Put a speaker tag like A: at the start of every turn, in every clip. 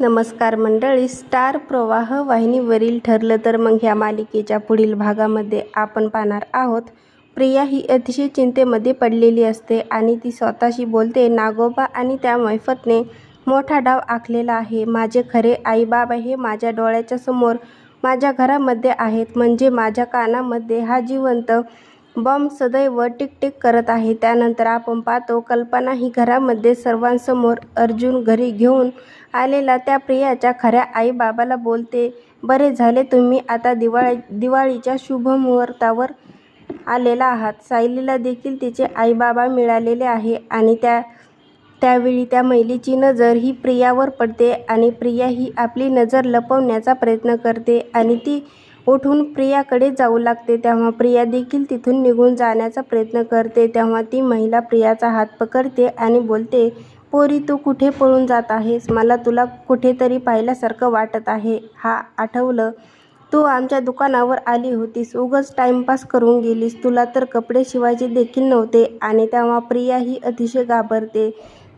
A: नमस्कार मंडळी. स्टार प्रवाह वाहिनीवरील ठरलं तर मग ह्या मालिकेच्या पुढील भागामध्ये आपण पाहणार आहोत. प्रिया ही अतिशय चिंतेमध्ये पडलेली असते आणि ती स्वतःशी बोलते नागोबा आणि त्या मैफतने मोठा डाव आखलेला आहे. माझे खरे आईबाबा हे माझ्या डोळ्याच्या समोर माझ्या घरामध्ये आहेत. म्हणजे माझ्या कानामध्ये हा जिवंत बॉम्ब सदैव टिकटिक करत आहे. त्यानंतर आपण पाहतो कल्पना ही घरामध्ये सर्वांसमोर अर्जुन घरी घेऊन आलेला त्या प्रियाच्या खऱ्या आईबाबाला बोलते बरे झाले तुम्ही आता दिवाळी दिवाळीच्या शुभमुहूर्तावर आलेला आहात. सायलीला देखील तिचे आईबाबा मिळालेले आहे आणि त्या त्यावेळी त्या महिलेची नजर ही प्रियावर पडते आणि प्रिया ही आपली नजर लपवण्याचा प्रयत्न करते आणि ती उठून प्रियाकडे जाऊ लागते. तेव्हा प्रिया देखील तिथून निघून जाण्याचा प्रयत्न करते. तेव्हा ती महिला प्रियाचा हात पकडते आणि बोलते पोरी तू कुठे पळून जात आहेस? मला तुला कुठेतरी पाहिल्यासारखं वाटत आहे हा आठवलं. तू आमच्या दुकानावर आली होतीस. उगाच टाइमपास करून गेलीस. तुला तर कपडे शिवायचे देखील नव्हते आणि तेव्हा प्रिया ही अतिशय घाबरते.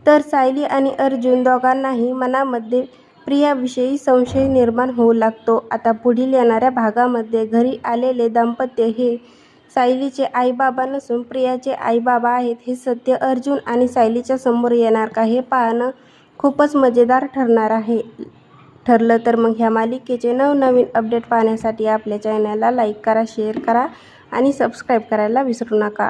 A: तर सायली आणि अर्जुन दोघांनाही मनामध्ये प्रियाविषयी संशय निर्माण होऊ लागतो. आता पुढील येणाऱ्या भागामध्ये घरी आलेले दाम्पत्य हे सायलीचे आईबाबा नसून प्रियाचे आईबाबा आहेत हे सत्य अर्जुन आणि सायलीच्या समोर येणार का हे पाहणं खूपच मजेदार ठरणार आहे. ठरलं तर मग ह्या मालिकेचे नवनवीन अपडेट पाहण्यासाठी आपल्या चॅनलला लाईक करा शेअर करा आणि सबस्क्राईब करायला विसरू नका.